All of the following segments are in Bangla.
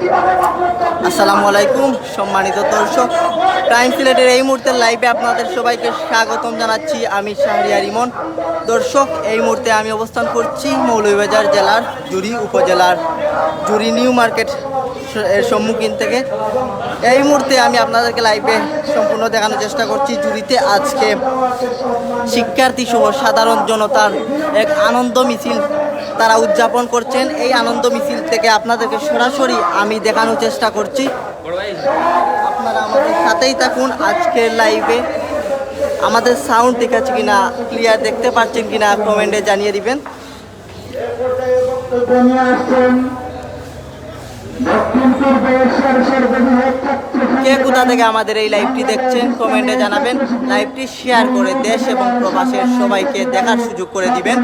আসসালামু আলাইকুম, সম্মানিত দর্শক। টাইম সিলেটের এই মুহূর্তের লাইভে আপনাদের সবাইকে স্বাগতম জানাচ্ছি। আমি শাহরিয়ার ইমন দর্শক, এই মুহূর্তে আমি অবস্থান করছি মৌলভীবাজার জেলার জুরি উপজেলার জুরি নিউ মার্কেট এর সম্মুখীন থেকে। এই মুহূর্তে আমি আপনাদেরকে লাইভে সম্পূর্ণ দেখানোর চেষ্টা করছি। জুরিতে আজকে শিক্ষার্থী সহ সাধারণ জনতার এক আনন্দ মিছিল তারা উদযাপন করছেন। এই আনন্দ মিছিল থেকে আপনাদেরকে সরাসরি আমি দেখানোর চেষ্টা করছি। আপনারা আমাদের সাথেই থাকুন আজকের লাইভে আমাদের সাউন্ড ঠিক আছে কিনা ক্লিয়ার দেখতে পাচ্ছেন কিনা কমেন্টে জানিয়ে দিবেন। কে কোথা থেকে আমাদের এই লাইভটি দেখছেন কমেন্টে জানাবেন। লাইভটি শেয়ার করে দেশ এবং প্রবাসের সবাইকে দেখার সুযোগ করে দিবেন।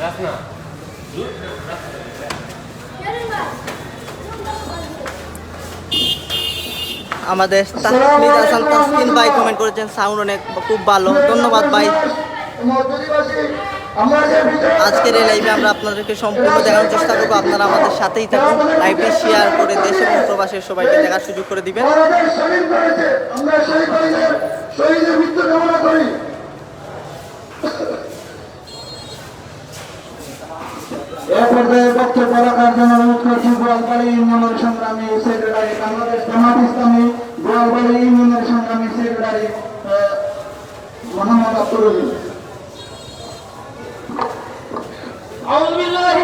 না আমাদের তাসমিদ ভাই কমেন্ট করেছেন সাউন্ড অনেক খুব ভালো। ধন্যবাদ ভাই। আজকের এই লাইভে আমরা আপনাদেরকে সম্পূর্ণ দেখানোর চেষ্টা করব। আপনারা আমাদের সাথেই থাকুন লাইভটি শেয়ার করে দেশের প্রবাসের সবাইকে দেখার সুযোগ করে দিবেন। এ পর্যায়ে বক্তব্য রাখার জন্য অনুরোধ করছি গোয়ালবাড়ি ইউনিয়নের সংগ্রামী সেক্রেটারি বাংলাদেশ জামাত ইসলামী গোয়ালবাড়ি আউযু বিল্লাহি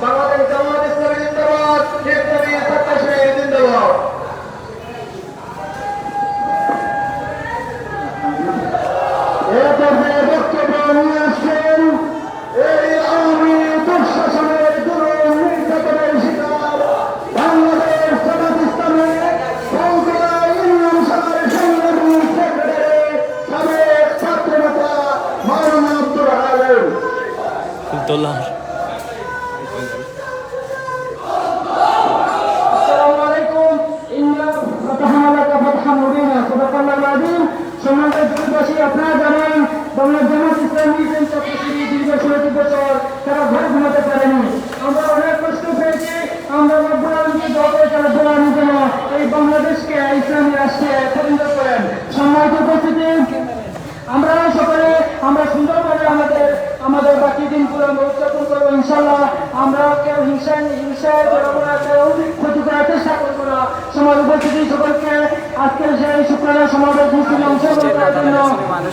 vamos ক্ষতি করার চেষ্টা করব না সমাজ উপস্থিতি সকলকে আজকের সেই শুক্রবার সমাবেশ মিছিল অংশগ্রহণ করার জন্য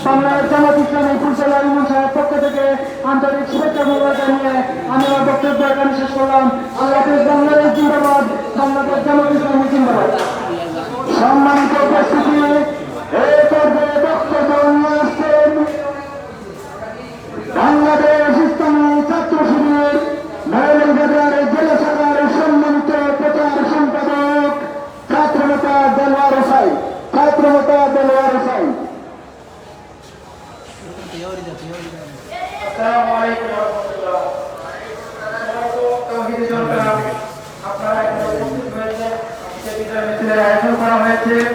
বাংলার জামাত ইসলামী ফুলসলা ইমন সাহেব পক্ষ থেকে আন্তরিক শুভেচ্ছা মূল্যায়ন জানিয়ে আমি সম্মানিত উপস্থিতি হয়েছে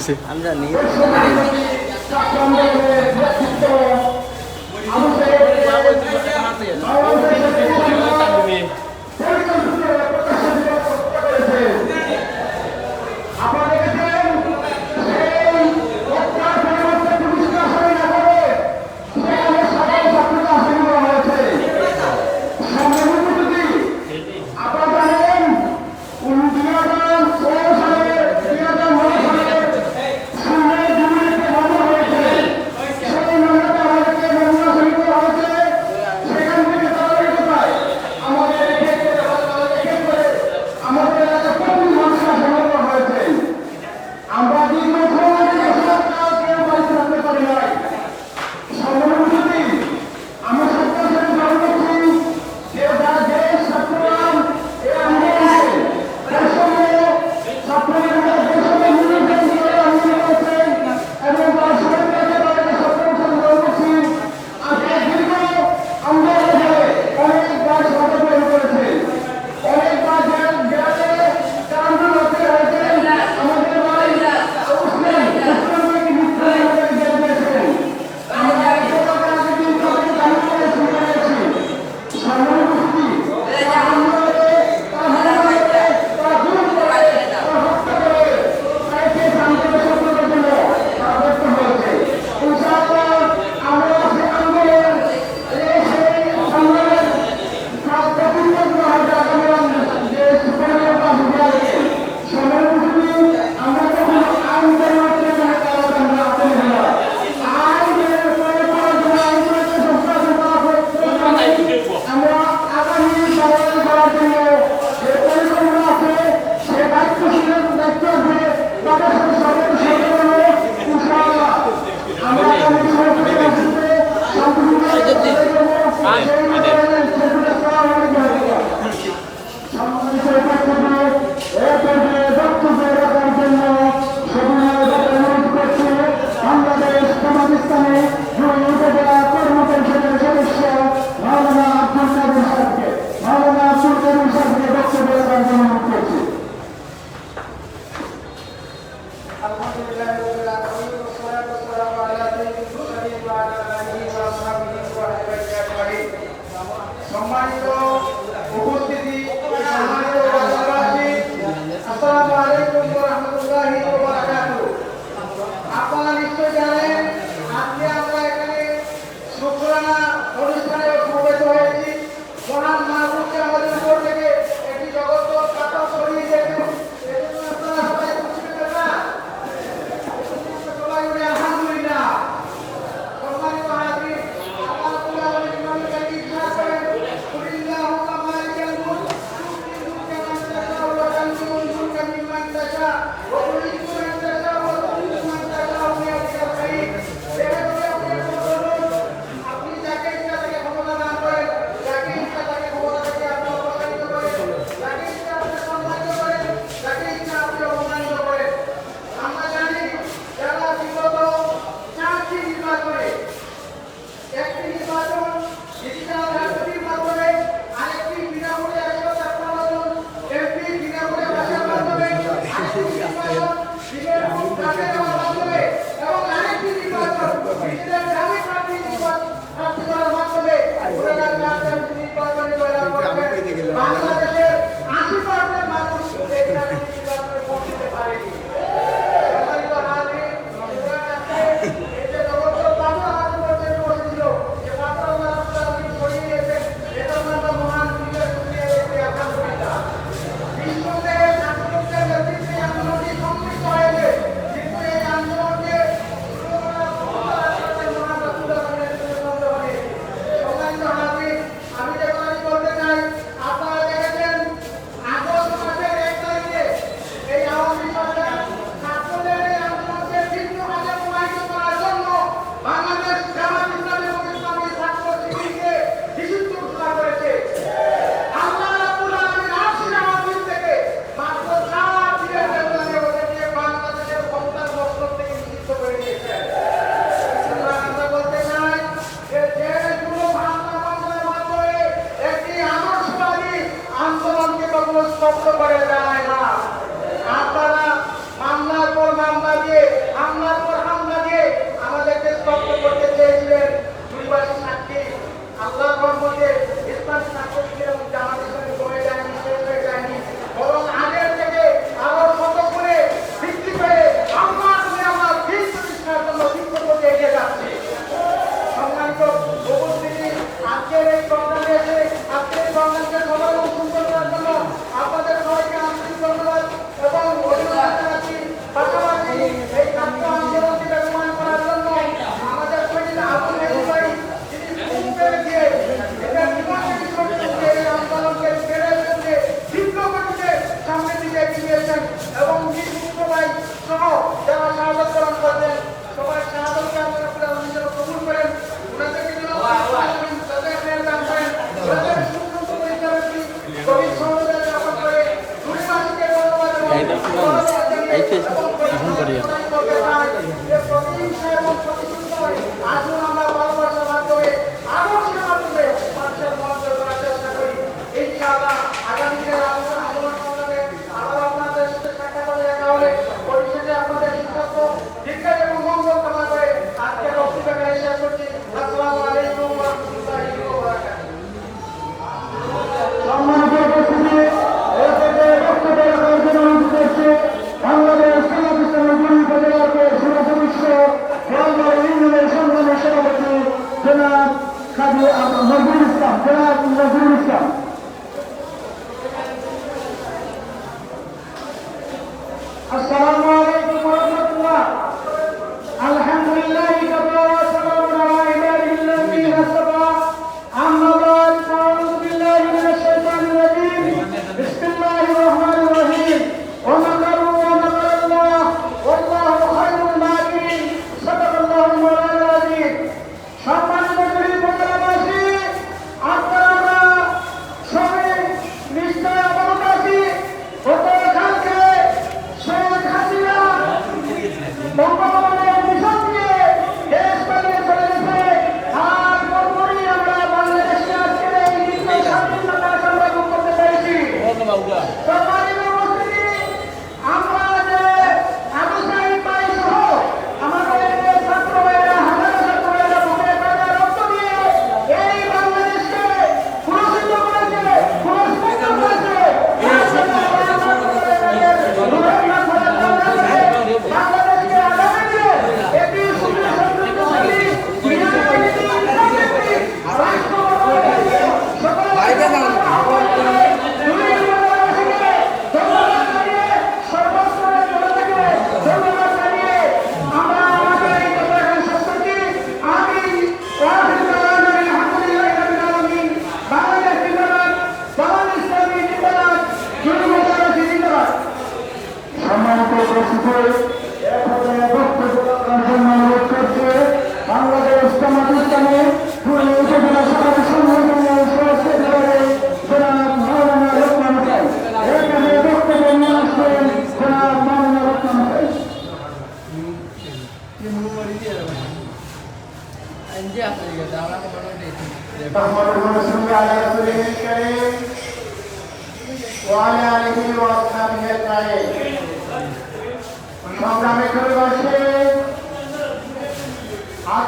নিছে আমরা নিয়ে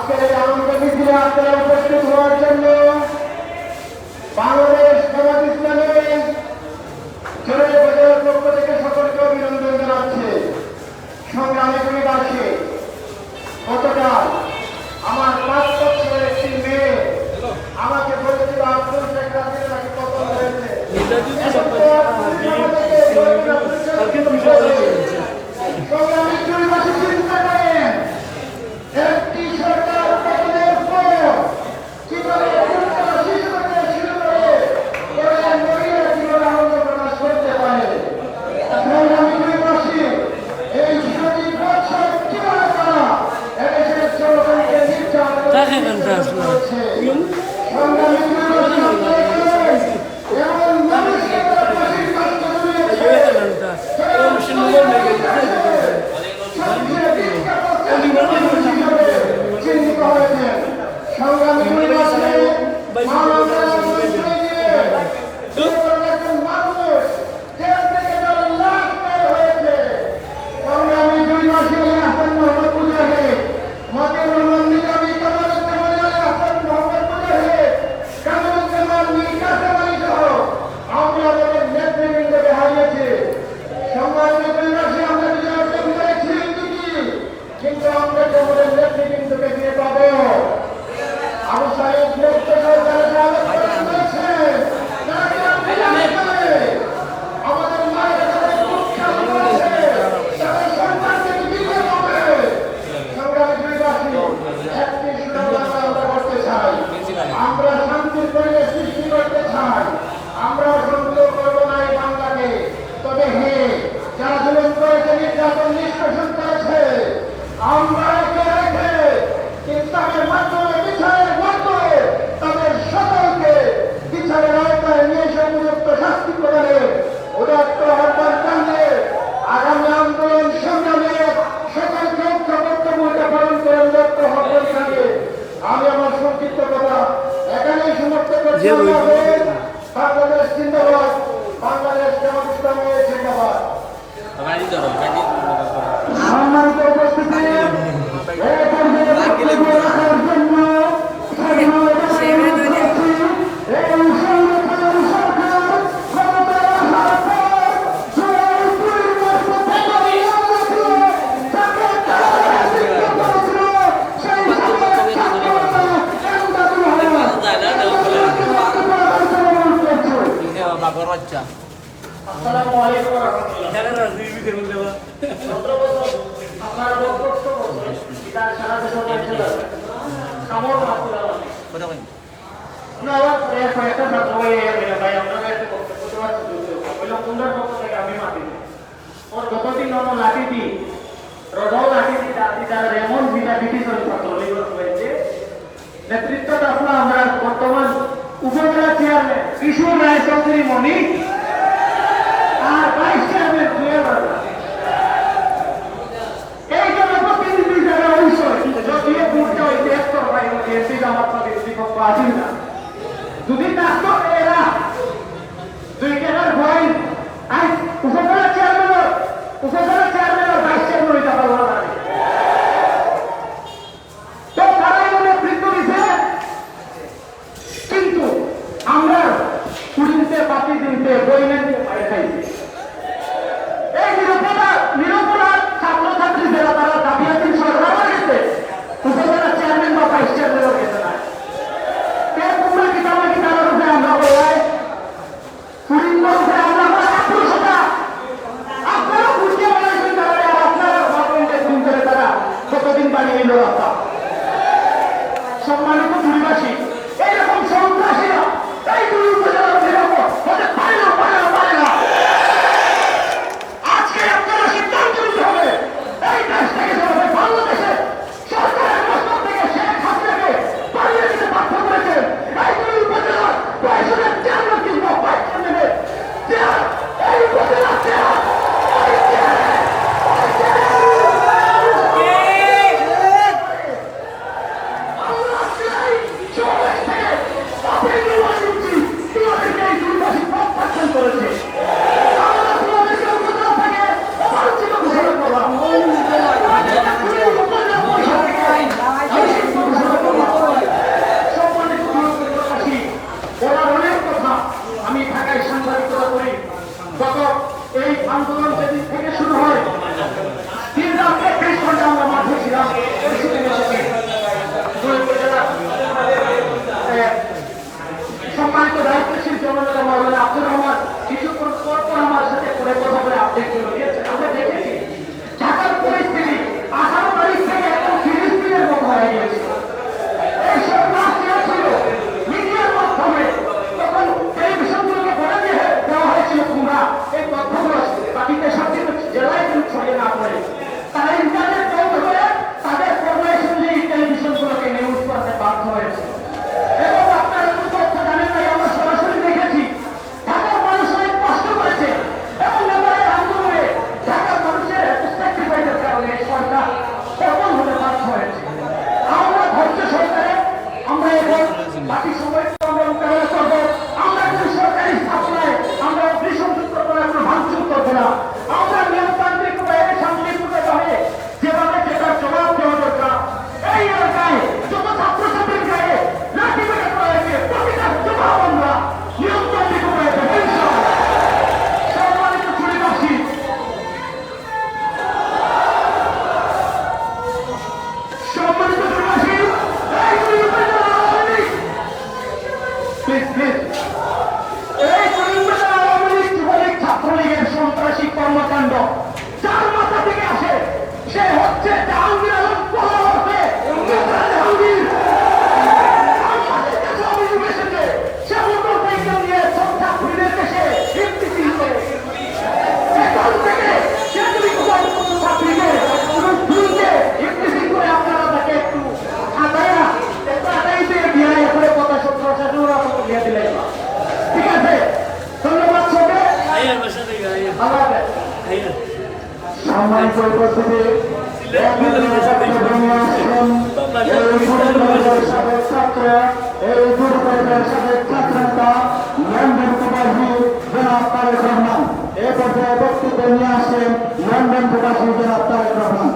আজকের এই আনন্দ মিছিলে আপনারা উপস্থিত হওয়ার জন্য আমার পাঁচ বছরের মেয়ে আমাকে বলেছিল আব্দুল শেখ রাজির যদি থাকতো এরা। দুইটা আমার পরিবর্তে এই দুর্গের সাবেক ছাত্রতা লন্ডন প্রবাসী জনাব তারেক রহমান এ পর্যায়ে বক্তব্য নিয়ে আসছেন লন্ডন প্রবাসী জনাব তারেক রহমান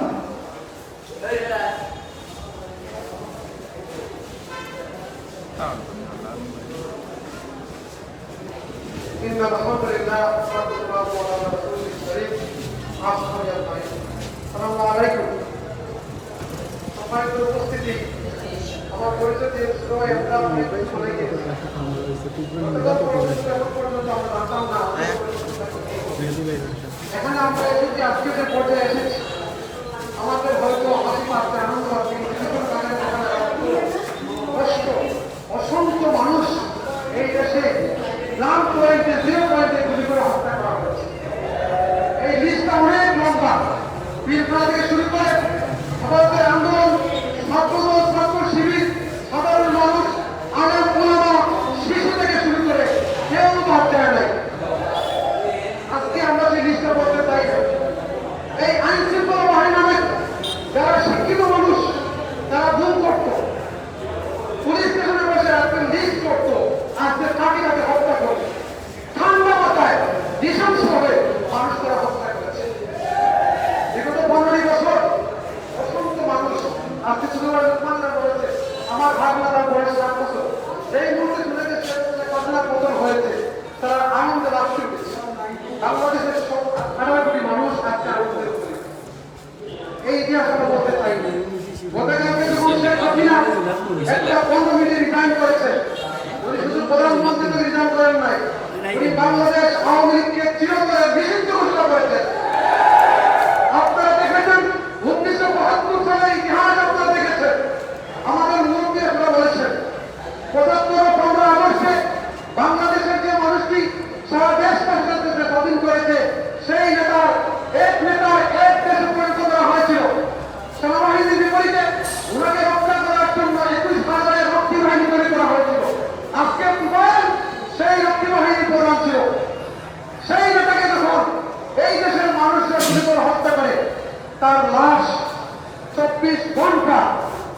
إن الحمد لله والصلاة والسلام على رسول الله উপস্থিতি আমার পরিচয় দিয়ে সবাই এখানে আমরা এসেছি আজকে যে পর্যায়ে এসেছি আমাদের হয়তো হাসি পাচ্ছে আনন্দ আছে কষ্ট অসংখ্য মানুষ এই দেশে লাভ পয়েন্টে জিরো পয়েন্টে গুলি করে এই ইতিহাসটা বলতে চাই গতকালকে তো বলছেন কঠিনা একটা পনেরো মিনিট রিটার্ন করেছে। উনি শুধু প্রধানমন্ত্রী তো রিটার্ন করেন নাই। উনি বাংলাদেশ আওয়ামী লীগকে চিরতরে নিষিদ্ধ ঘোষণা করেছেন। কোনটা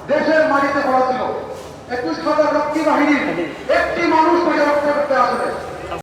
দেশের মাটিতে পড়া ছিল? একুশ হাজার রক্ষী বাহিনীর একটি মানুষ তাকে রক্ষা করতে আসবে।